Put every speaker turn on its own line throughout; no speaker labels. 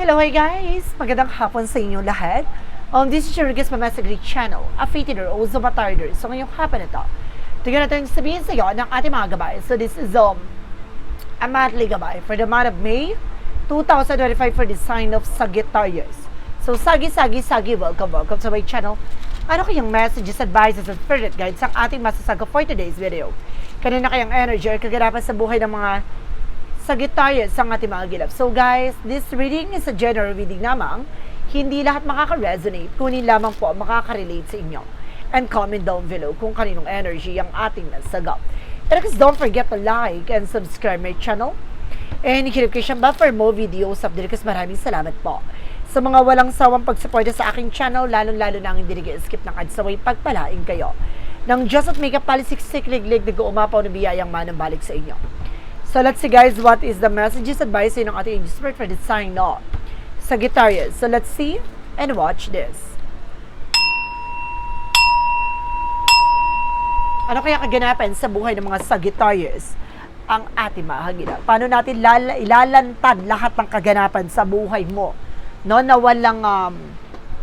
Hello, hi guys! Magandang hapon sa inyo lahat. Um, this is your guest Mamasa Greek Channel, a fated or also batarder. So ngayong hapon ito, tignan natin sabihin sa iyo ng ating mga gabay. So this is um, a monthly gabay for the month of May 2025 for the sign of Sagittarius. So sagi, sagi, sagi, welcome, welcome to my channel. Ano kayang messages, advices, and spirit guides ang ating masasaga for today's video? Kanina kayang energy or kaganapan sa buhay ng mga Sagittarius ang ating mga gilap. So guys, this reading is a general reading namang. Hindi lahat makaka-resonate, kunin lamang po makaka-relate sa inyo. And comment down below kung kaninong energy ang ating nasagap. And guys, don't forget to like and subscribe my channel. And notification bell for more videos of Dirkas. Maraming salamat po. Sa mga walang sawang pagsuporta sa aking channel, lalong-lalo na ang hindi nag-skip ng ads away, pagpalain kayo. Nang Diyos at Makeup Palisik-sik liglig, nag-uumapaw na biyayang manang balik sa inyo. So let's see guys, what is the messages advice ng ating spirit for the sign of Sagittarius. So let's see and watch this. Ano kaya kaganapan sa buhay ng mga Sagittarius ang ating mga hagila? Paano natin lala, ilalantad lahat ng kaganapan sa buhay mo? No, na walang um,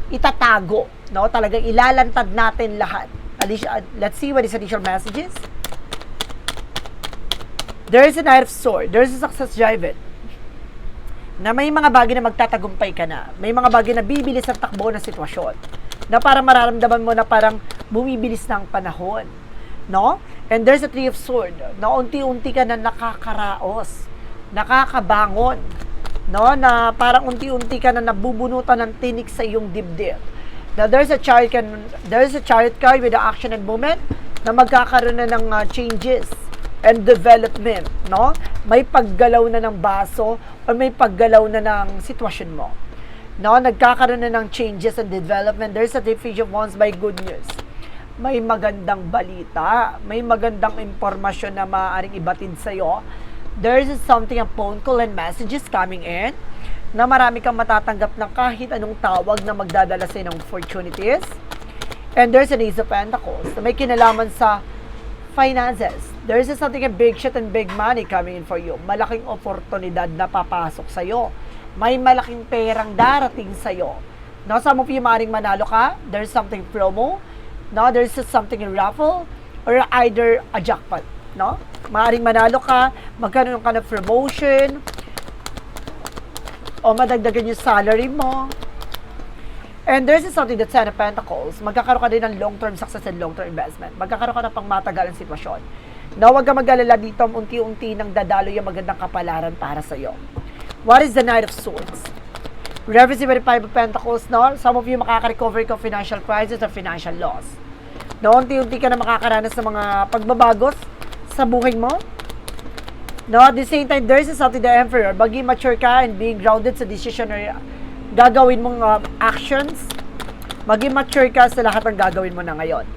itatago. No, talagang ilalantad natin lahat. Alicia, let's see what is additional messages. There is a Knight of Sword. There is a Success Jivet. Na may mga bagay na magtatagumpay ka na. May mga bagay na bibilis ang takbo ng sitwasyon. Na parang mararamdaman mo na parang bumibilis na panahon. No? And there's a Three of Sword. Na unti-unti ka na nakakaraos. Nakakabangon. No? Na parang unti-unti ka na nabubunutan ng tinik sa iyong dibdib. Now, there's a chariot, can, there's a chariot card with the action and movement na magkakaroon na ng uh, changes and development, no? May paggalaw na ng baso or may paggalaw na ng sitwasyon mo. No, nagkakaroon na ng changes and development. There's a diffusion of wands by good news. May magandang balita, may magandang impormasyon na maaaring ibatid sa iyo. There is something a phone call and messages coming in na marami kang matatanggap ng kahit anong tawag na magdadala sa ng opportunities. And there's an Ace of Pentacles na may kinalaman sa finances. There is something a big shit and big money coming in for you. Malaking oportunidad na papasok sa iyo. May malaking perang darating sa iyo. No, some of you maaaring manalo ka. There's something promo. No, there's something in raffle or either a jackpot. No? Maaaring manalo ka, magkaroon ka ng promotion, o madagdagan yung salary mo. And there's something that's Ten of Pentacles. Magkakaroon ka din ng long-term success and long-term investment. Magkakaroon ka ng pangmatagalang sitwasyon. Na huwag ka mag-alala dito, unti-unti nang dadalo yung magandang kapalaran para sa iyo. What is the Knight of Swords? The Five of Pentacles, no? Some of you makaka-recover ka financial crisis or financial loss. No, unti-unti ka na makakaranas ng mga pagbabagos sa buhay mo. No, at the same time, there is something the Emperor. Bagi mature ka and being grounded sa decision or gagawin mong uh, actions, maging mature ka sa lahat ng gagawin mo na ngayon.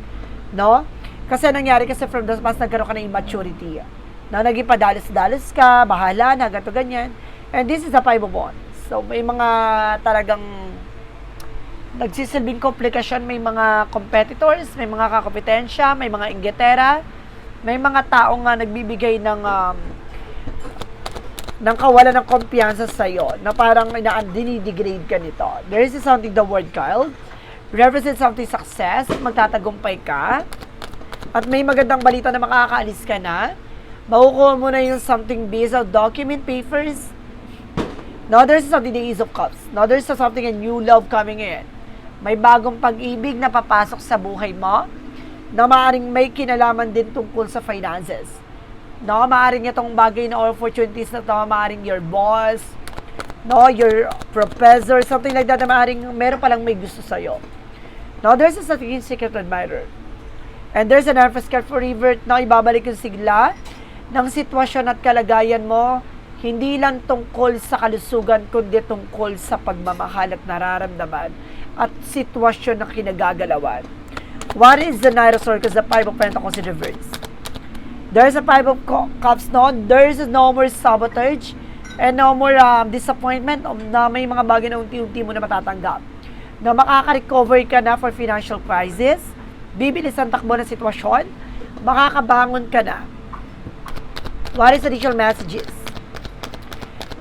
No? Kasi nangyari kasi from the past, nagkaroon ka ng immaturity. Na naging padalos-dalos ka, bahala na, ganito, ganyan. And this is the five of wands. So, may mga talagang nagsisilbing komplikasyon, may mga competitors, may mga kakompetensya, may mga inggitera, may mga taong nga nagbibigay ng um, ng kawalan ng kumpiyansa sa iyo na parang ina dinidegrade ka nito. There is something the word called represents something success, magtatagumpay ka, at may magandang balita na makakaalis ka na, makukuha mo na yung something based on document papers. Now, there's something the Ace of Cups. Now, there's something a new love coming in. May bagong pag-ibig na papasok sa buhay mo na maaaring may kinalaman din tungkol sa finances no, maaring itong bagay na opportunities na to, maaring your boss, no, your professor, something like that, na maaring meron palang may gusto sa'yo. No, there's a something secret admirer. And there's an card for revert na ibabalik yung sigla ng sitwasyon at kalagayan mo, hindi lang tungkol sa kalusugan, kundi tungkol sa pagmamahal at nararamdaman at sitwasyon na kinagagalawan. What is the Knight of Swords? The Five of Pentacles in reverse. There's a five of cups no. There's no more sabotage and no more um, disappointment um, na may mga bagay na unti-unti mo na matatanggap. Na makaka-recover ka na for financial crisis, bibilis ang takbo ng sitwasyon, makakabangon ka na. What is additional messages?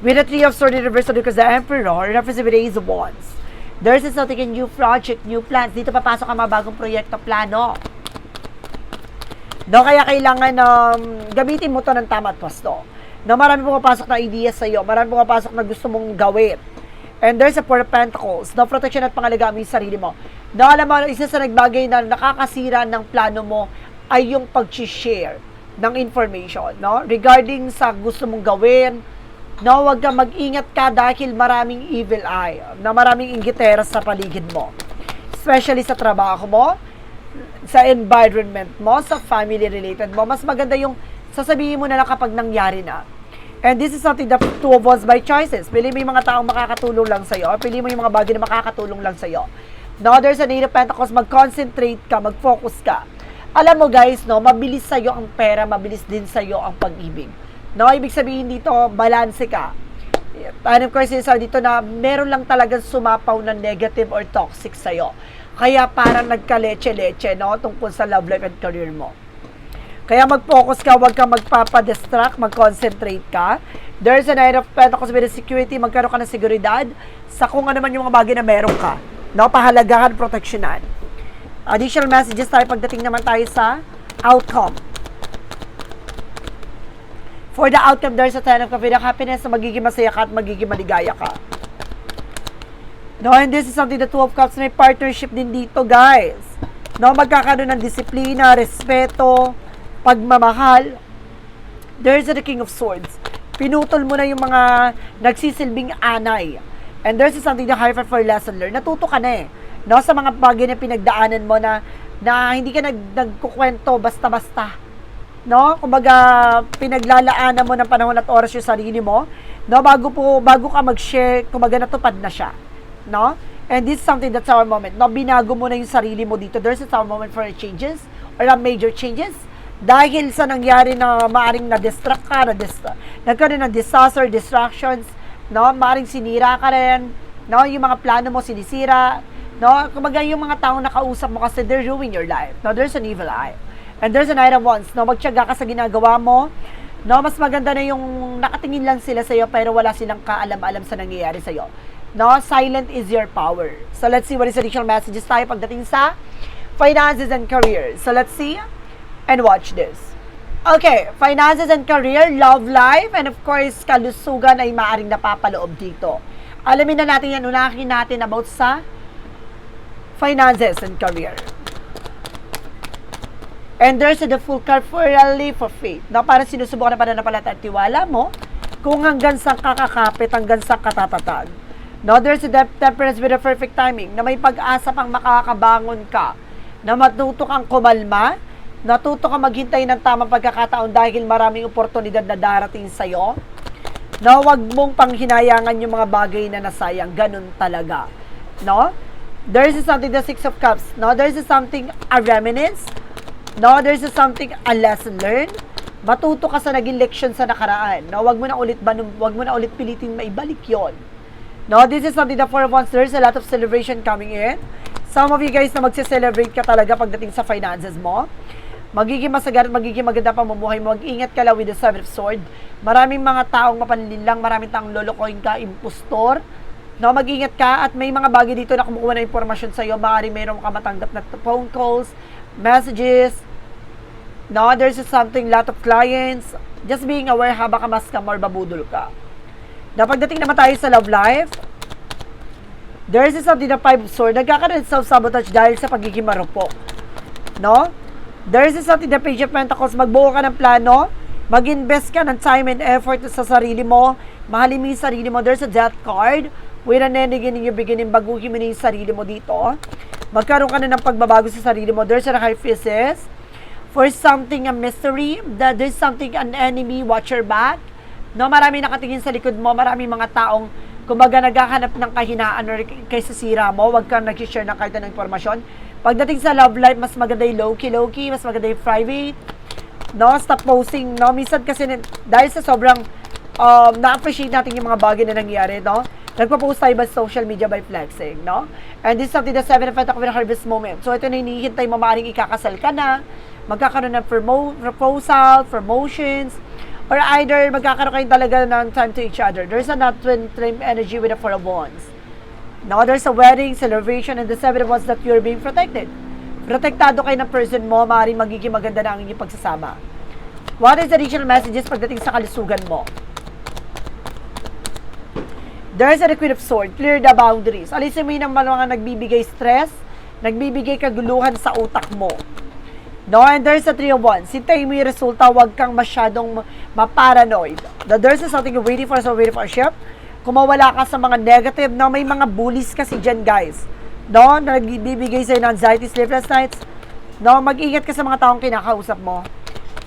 With the Three of Swords in reverse because the Emperor represents with Ace of Wands. There's a something a new project, new plans. Dito papasok ang mga bagong proyekto, plano. No, kaya kailangan um, gamitin mo to ng tama at pwesto. No, marami pumapasok na ideas sa iyo, marami pumapasok na gusto mong gawin. And there's a Four Pentacles, no, protection at pangalagaan mo yung sarili mo. No, alam mo, isa sa nagbagay na nakakasira ng plano mo ay yung pag-share ng information, no? Regarding sa gusto mong gawin, no, wag kang mag-ingat ka dahil maraming evil eye, na maraming inggitera sa paligid mo. Especially sa trabaho mo, sa environment mo, sa family related mo, mas maganda yung sasabihin mo na lang kapag nangyari na. And this is something that two of us by choices. Pili mo yung mga taong makakatulong lang sa'yo, or pili mo yung mga bagay na makakatulong lang sa'yo. No, there's a Eight of Pentacles, mag-concentrate ka, mag-focus ka. Alam mo guys, no, mabilis sa'yo ang pera, mabilis din sa'yo ang pag-ibig. No, ibig sabihin dito, balanse ka. And of course, sinasabi dito na meron lang talagang sumapaw na negative or toxic sa'yo. Kaya parang nagka-leche-leche, no, tungkol sa love life and career mo. Kaya mag-focus ka, huwag kang magpapadistract, mag-concentrate ka. There's a night of pentacles with security, magkaroon ka ng seguridad sa kung ano man yung mga bagay na meron ka. No, pahalagahan, proteksyonan. Additional messages tayo pagdating naman tayo sa outcome. For the outcome, there's a ten of the happiness na magiging masaya ka at magiging maligaya ka. No, and this is something the two of cups may partnership din dito, guys. No, magkakaroon ng disiplina, respeto, pagmamahal. There's the king of swords. Pinutol mo na yung mga nagsisilbing anay. And there's something the high for lesson learned. Natuto ka na eh. No, sa mga bagay na pinagdaanan mo na na hindi ka nag, nagkukwento basta-basta. No? Kumbaga, pinaglalaanan mo ng panahon at oras yung sarili mo. No, bago po bago ka mag-share, kumbaga natupad na siya. No? And this is something that's our moment. No, binago mo na yung sarili mo dito. There's a our moment for changes or a major changes. Dahil sa nangyari na maaring na-distract ka, na nagkaroon ng disaster, distractions, no? Maaring sinira ka rin, no? Yung mga plano mo sinisira, no? Kumbaga yung mga taong nakausap mo kasi they're ruining your life. No, there's an evil eye. And there's an item once, no? Magtiyaga ka sa ginagawa mo, no? Mas maganda na yung nakatingin lang sila sa'yo pero wala silang kaalam-alam sa nangyayari sa'yo. No? Silent is your power. So let's see what is additional messages tayo pagdating sa finances and career. So let's see and watch this. Okay, finances and career, love life, and of course, kalusugan ay maaring napapaloob dito. Alamin na natin yan, unahin natin about sa finances and career. And there's the full card for a leap of faith. Na parang sinusubukan na pananampalataya at tiwala mo kung hanggang sa kakakapit, hanggang sa katatatag. No, there's a temperance with a perfect timing na may pag-asa pang makakabangon ka, na matuto kang kumalma, natuto kang maghintay ng tamang pagkakataon dahil maraming oportunidad na darating sa'yo, na wag mong panghinayangan yung mga bagay na nasayang. Ganun talaga. No? There's something, the Six of Cups. No? There's something, a reminiscence. No? There's something, a lesson learned. Matuto ka sa naging leksyon sa nakaraan. No? Wag mo na ulit, banum, wag mo na ulit pilitin maibalik yon. No, this is something that for once there's a lot of celebration coming in. Some of you guys na magse-celebrate ka talaga pagdating sa finances mo. Magiging masagar at magiging maganda pa mamuhay mo. Mag-ingat ka lang with the Seven of Sword. Maraming mga taong mapanlilang, maraming taong lolokohin ka, impostor. No, mag-ingat ka at may mga bagay dito na kumukuha ng impormasyon sa iyo. Maaaring mayroon ka matanggap na phone calls, messages. No, there's something, lot of clients. Just being aware, haba ka mas ka, more babudol ka. Na pagdating naman tayo sa love life, there's something na five sword, nagkakaroon sa self-sabotage dahil sa pagiging marupok. No? There's is something na page of pentacles, magbuo ka ng plano, mag-invest ka ng time and effort sa sarili mo, mahalin mo yung sarili mo. There's a death card, with an ending in your beginning, baguhin mo na yung sarili mo dito. Magkaroon ka na ng pagbabago sa sarili mo. There's a high physis. For something, a mystery, there's something, an enemy, watch your back. No, marami nakatingin sa likod mo, marami mga taong kumbaga naghahanap ng kahinaan or kaysa sira mo, wag kang nag-share ng kahit anong informasyon. Pagdating sa love life, mas maganda yung low-key, low-key, mas maganda yung private. No, stop posting, no? Minsan kasi, dahil sa sobrang um, na-appreciate natin yung mga bagay na nangyayari, no? Nagpo-post tayo ba social media by flexing, no? And this is something the 7 of Pentacles harvest moment. So, ito na hinihintay mo, maaaring ikakasal ka na, magkakaroon ng promo- proposal, promotions, Or either magkakaroon kayo talaga ng time to each other. There's a not twin flame energy with the four of wands. Now, there's a wedding, celebration, and the seven wands that you're being protected. Protektado kayo ng person mo, maaaring magiging maganda na ang inyong pagsasama. What is the additional messages pagdating sa kalusugan mo? There's a Queen of Swords. Clear the boundaries. Alisin mo yun ang mga nagbibigay stress, nagbibigay kaguluhan sa utak mo. No, and there's a Three of Wands. Hintayin mo yung resulta, huwag kang masyadong maparanoid. The there's something you're waiting for, so waiting for a ship. Kung mawala ka sa mga negative, no, may mga bullies kasi dyan, guys. No, na nagbibigay sa'yo ng anxiety, sleepless nights. No, mag-ingat ka sa mga taong kinakausap mo.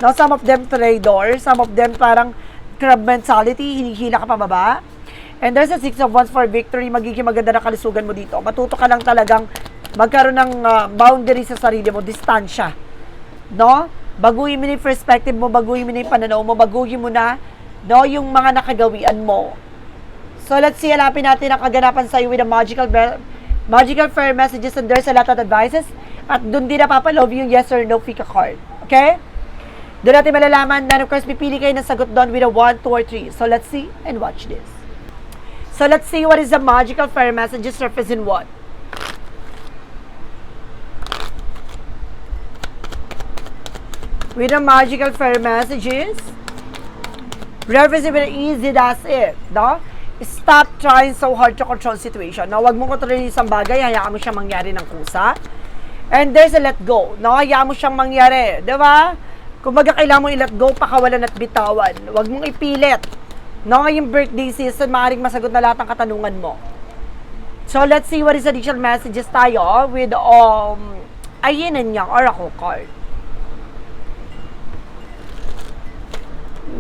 No, some of them traitor, some of them parang crab mentality, hinihila ka pababa. And there's a six of wands for victory, magiging maganda na kalusugan mo dito. Matuto ka lang talagang magkaroon ng uh, boundary sa sarili mo, distansya. No? Baguhin mo na yung perspective mo, baguhin mo na yung pananaw mo, baguhin mo na no, yung mga nakagawian mo. So let's see, hanapin natin ang kaganapan sa'yo with a magical be- magical fair messages and there's a lot of advices. At doon din napapalove yung yes or no fika card. Okay? Doon natin malalaman na of course pipili kayo ng sagot doon with a 1, 2, or 3. So let's see and watch this. So let's see what is the magical fairy messages surface in what. With the magical fairy messages, reference it easy that's it, no? Stop trying so hard to control situation. No, wag mong kontrolin isang bagay, hayaan mo siyang mangyari ng kusa. And there's a let go. No, hayaan mo siyang mangyari, 'di ba? Kumbaga kailangan mo i-let go, pakawalan at bitawan. Wag mong ipilit. No, ngayong birthday season, maaaring masagot na lahat ng katanungan mo. So, let's see what is additional messages tayo with um, Ayin and Yang Oracle card.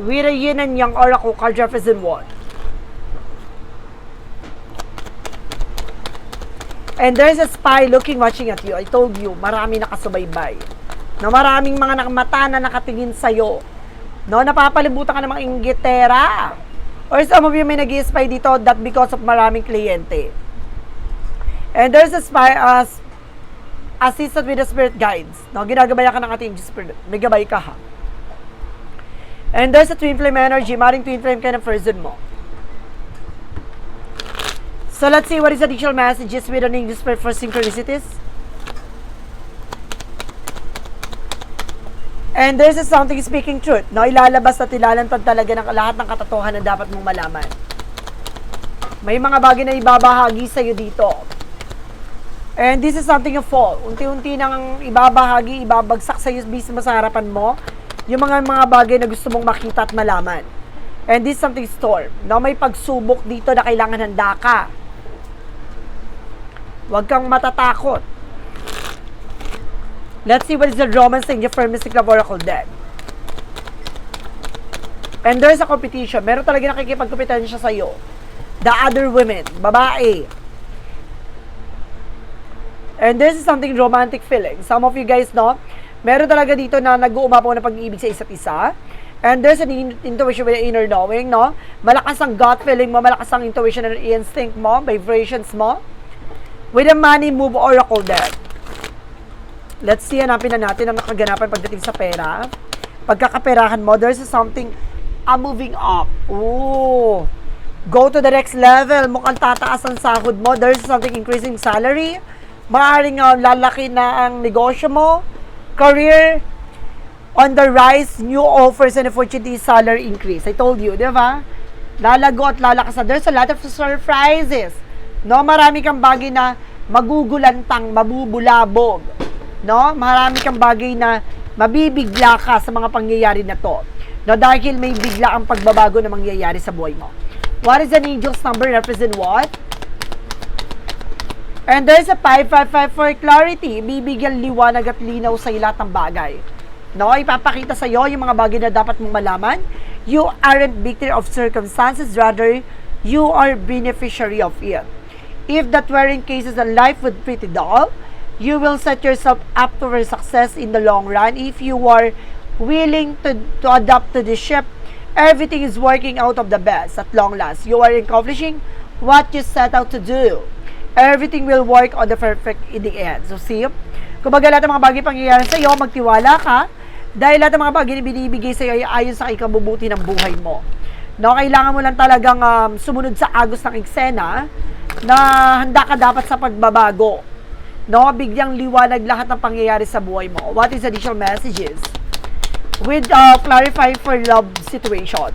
With a Yin and Yang Oracle card, Jefferson 1. And there's a spy looking, watching at you. I told you, marami nakasubaybay. Na maraming mga mata na nakatingin sa'yo. No, napapalibutan ka ng mga inggitera. Or some of you may nag spy dito that because of maraming kliyente. And there's a spy as assisted with the spirit guides. No, ginagabayan ka ng ating spirit. May gabay ka ha. And there's a twin flame energy. Maring twin flame ka ng person mo. So let's see what is additional messages with an English spirit for synchronicities. And there's a something speaking truth. No, ilalabas at ilalantad talaga ng lahat ng katotohanan na dapat mong malaman. May mga bagay na ibabahagi sa iyo dito. And this is something you fall. Unti-unti nang ibabahagi, ibabagsak sa iyo mismo sa harapan mo yung mga mga bagay na gusto mong makita at malaman. And this is something storm. No, may pagsubok dito na kailangan handa ka. Huwag kang matatakot. Let's see what is the romance in your firm mystic love oracle deck. And there's a competition. Meron talaga nakikipagkompetensya sa iyo. The other women, babae. And this is something romantic feeling. Some of you guys know, meron talaga dito na nag-uumapaw na pag-ibig sa isa't isa. And there's an in- intuition with inner knowing, no? Malakas ang gut feeling mo, malakas ang intuition and instinct mo, vibrations mo. With a money move oracle deck. Let's see, hanapin na natin ang nakaganapan pagdating sa pera. Pagkakaperahan mo, there's something ah, moving up. Ooh. Go to the next level. Mukhang tataas ang sahod mo. There's something increasing salary. Maaaring uh, lalaki na ang negosyo mo. Career on the rise, new offers and opportunities, salary increase. I told you, di ba? Lalago at lalakas na. There's a lot of surprises. No, marami kang bagay na magugulantang, mabubulabog. No? Marami kang bagay na mabibigla ka sa mga pangyayari na to. No, dahil may bigla ang pagbabago na mangyayari sa buhay mo. What is an angel's number? Represent what? And there's a 555 for clarity. Bibigyan liwanag at linaw sa lahat ng bagay. No, ipapakita sa iyo yung mga bagay na dapat mong malaman. You aren't victim of circumstances, rather, you are beneficiary of it. If that were in cases a life would pretty dull, you will set yourself up for success in the long run if you are willing to, to adapt to the ship. Everything is working out of the best at long last. You are accomplishing what you set out to do. Everything will work on the perfect in the end. So see, kumbaga lahat ng mga bagay pangyayari sa iyo, magtiwala ka, Dahil lahat ng mga bagay na binibigay sa'yo ay ayon sa ikabubuti ng buhay mo. No, kailangan mo lang talagang um, sumunod sa agos ng eksena na handa ka dapat sa pagbabago. No, bigyang liwanag lahat ng pangyayari sa buhay mo. What is additional messages? With uh, clarifying for love situation.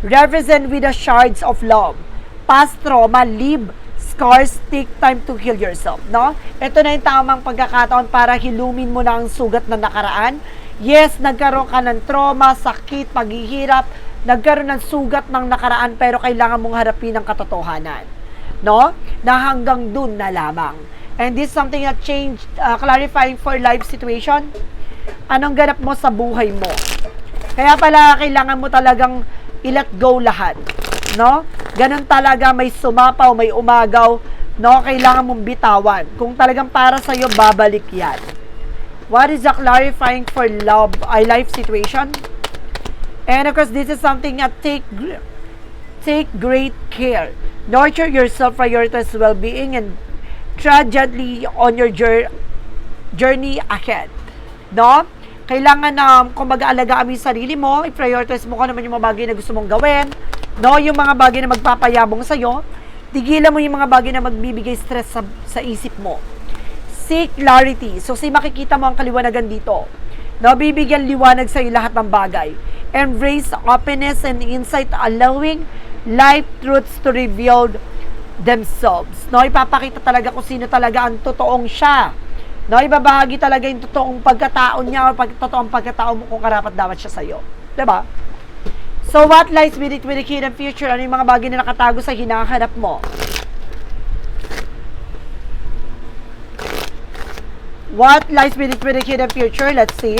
Represent with the shards of love. Past trauma, leave scars, take time to heal yourself, no? Ito na yung tamang pagkakataon para hilumin mo na ang sugat na nakaraan. Yes, nagkaroon ka ng trauma, sakit, paghihirap, nagkaroon ng sugat ng nakaraan pero kailangan mong harapin ang katotohanan. No? Na hanggang dun na lamang. And this is something that changed, uh, clarifying for life situation. Anong ganap mo sa buhay mo? Kaya pala kailangan mo talagang i-let go lahat. No? Ganun talaga may sumapaw, may umagaw, no? Kailangan mong bitawan. Kung talagang para sa iyo babalik 'yan. What is the clarifying for love, a life situation? And of course, this is something that take take great care. Nurture yourself, prioritize well-being, and tread gently on your jour- journey ahead. No? Kailangan na, um, kung mag-aalagaan mo yung sarili mo, i-prioritize mo kung naman yung mga bagay na gusto mong gawin. No? Yung mga bagay na magpapayabong sa'yo. Tigilan mo yung mga bagay na magbibigay stress sa, sa isip mo. Seek clarity. So, si makikita mo ang kaliwanagan dito. No, bibigyan liwanag sa lahat ng bagay. Embrace openness and insight, allowing life truths to reveal themselves. No, ipapakita talaga kung sino talaga ang totoong siya. No, ibabahagi talaga yung totoong pagkatao niya o pag, totoong pagkatao mo kung karapat dapat siya sa'yo. ba? So, what lies with it with the hidden future? Ano yung mga bagay na nakatago sa hinahanap mo? What lies with it with the hidden future? Let's see.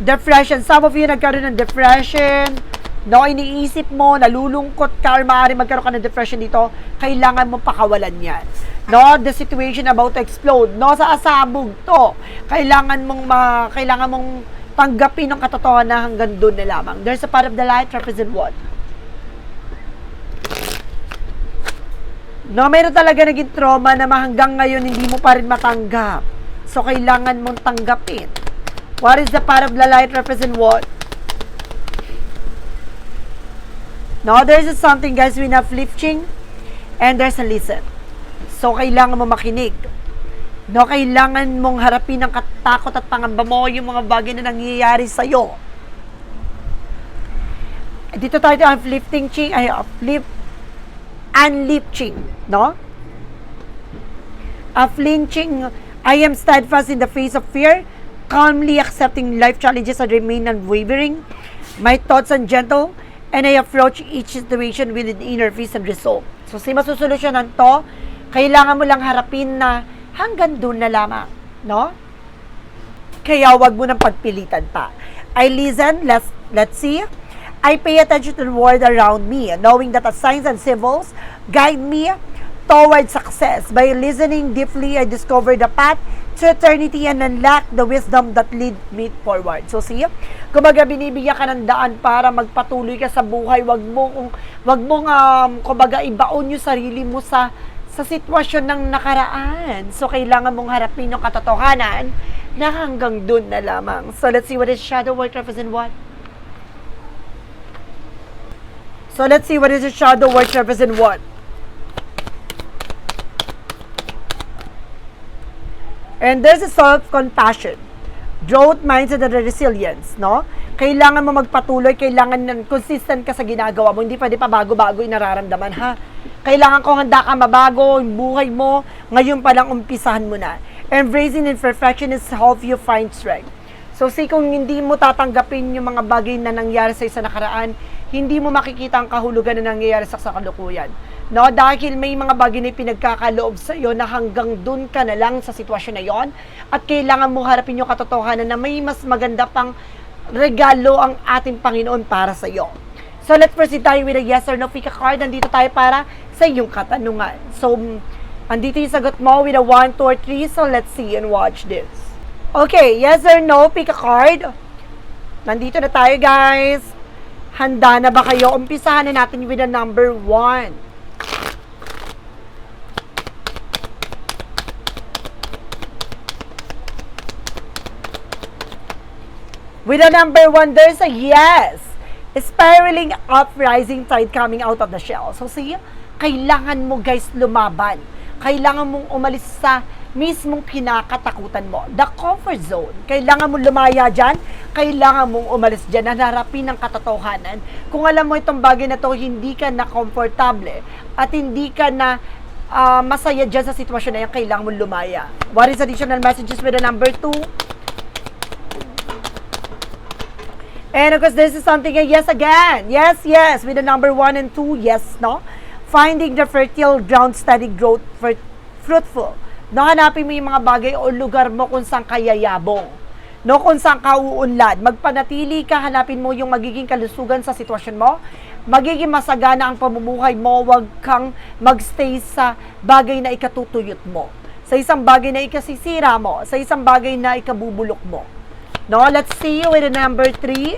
Depression. Some of you nagkaroon ng depression. No, iniisip mo, nalulungkot ka, or maaari magkaroon ka ng depression dito, kailangan mo pakawalan yan. No, the situation about to explode. No, sa asabog to. Kailangan mong ma, kailangan mong tanggapin ng katotohanan na hanggang doon na lamang. There's a part of the light represent what? No, meron talaga naging trauma na hanggang ngayon hindi mo pa rin matanggap. So, kailangan mong tanggapin. What is the part of the light represent what? No, there's a something guys we have lifting and there's a listen. So, kailangan mo makinig. No, kailangan mong harapin ang katakot at pangamba mo yung mga bagay na nangyayari sa'yo. Dito tayo ang uplifting ching, ay uplift, unlifting, no? Unflinching, I am steadfast in the face of fear, calmly accepting life challenges and remain unwavering. My thoughts are gentle, and I approach each situation with an inner peace and resolve. So, si masusolusyonan to, kailangan mo lang harapin na hanggang doon na lamang, no? Kaya wag mo nang pagpilitan pa. I listen, let's, let's see. I pay attention to the world around me, knowing that the signs and symbols guide me toward success. By listening deeply, I discover the path to eternity and unlock the wisdom that lead me forward. So see, kumbaga binibigyan ka ng daan para magpatuloy ka sa buhay. Wag mo kung wag mong um, kumbaga ibaon yung sarili mo sa sa sitwasyon ng nakaraan. So kailangan mong harapin yung katotohanan na hanggang dun na lamang. So let's see what is shadow work represent what? So let's see what is the shadow work represent what? And there's a self-compassion, growth mindset and resilience, no? Kailangan mo magpatuloy, kailangan ng consistent ka sa ginagawa mo. Hindi pwede pa bago-bago yung nararamdaman, ha? Kailangan kung handa ka mabago yung buhay mo, ngayon pa lang umpisahan mo na. Embracing imperfection is help you find strength. So, see, kung hindi mo tatanggapin yung mga bagay na nangyari sa isa nakaraan, hindi mo makikita ang kahulugan na nangyayari sa kalukuyan. No, dahil may mga bagay na pinagkakaloob sa iyo na hanggang dun ka na lang sa sitwasyon na yon at kailangan mo harapin yung katotohanan na may mas maganda pang regalo ang ating Panginoon para sa iyo. So let's proceed tayo with a yes or no pick a card. Nandito tayo para sa iyong katanungan. So, andito yung sagot mo with a 1, 2, or 3. So let's see and watch this. Okay, yes or no, pick a card. Nandito na tayo guys. Handa na ba kayo? Umpisahan na natin with a number 1. With a number one, there's a yes. Spiraling up, rising tide coming out of the shell. So see, kailangan mo guys lumaban. Kailangan mong umalis sa mismong kinakatakutan mo. The comfort zone. Kailangan mo lumaya dyan. Kailangan mong umalis dyan. Nanarapin ng katotohanan. Kung alam mo itong bagay na to, hindi ka na komportable at hindi ka na ah, masaya dyan sa sitwasyon na yan, kailangan mong lumaya. What is additional messages with the number two? And of course, this is something a yes again. Yes, yes. With the number one and two, yes, no? Finding the fertile ground, steady growth, fer- fruitful. No, hanapin mo yung mga bagay o lugar mo kung saan kayayabong. No, kung saan ka uunlad. Magpanatili ka, hanapin mo yung magiging kalusugan sa sitwasyon mo. Magiging masagana ang pamumuhay mo. Huwag kang magstay sa bagay na ikatutuyot mo. Sa isang bagay na ikasisira mo. Sa isang bagay na ikabubulok mo. No, let's see with the number three.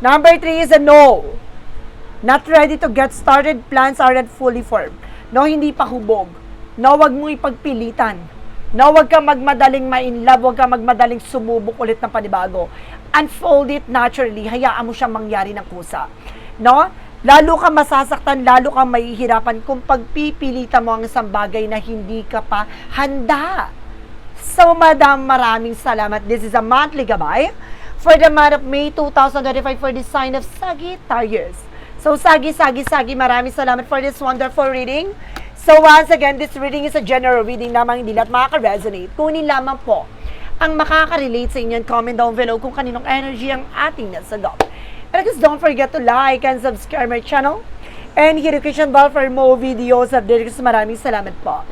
Number three is a no. Not ready to get started. Plans aren't fully formed. No, hindi pa hubog. No, wag mong ipagpilitan. No, wag kang magmadaling ma-in love. Wag kang magmadaling sumubok ulit ng panibago. Unfold it naturally. Hayaan mo siyang mangyari ng kusa. No? Lalo ka masasaktan, lalo kang mahihirapan kung pagpipilitan mo ang isang bagay na hindi ka pa handa. So, Madam, maraming salamat. This is a monthly gabay for the month of May 2025 for the sign of Sagittarius. So, Sagi, Sagi, Sagi, maraming salamat for this wonderful reading. So, once again, this reading is a general reading lamang hindi lahat makaka-resonate. Kunin lamang po ang makaka-relate sa inyo comment down below kung kaninong energy ang ating nasagap. And guys, don't forget to like and subscribe my channel and hit the bell for more videos updates. Maraming salamat po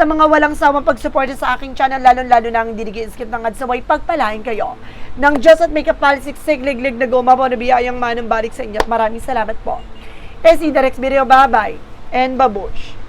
sa mga walang sawang pagsuporta sa aking channel, lalo-lalo ang hindi skip ng adsaway, pagpalain kayo ng Diyos at may kapalsiksik, liglig na gumawa na biyayang manang balik sa inyo at maraming salamat po. Si Direct Video, bye-bye and babush.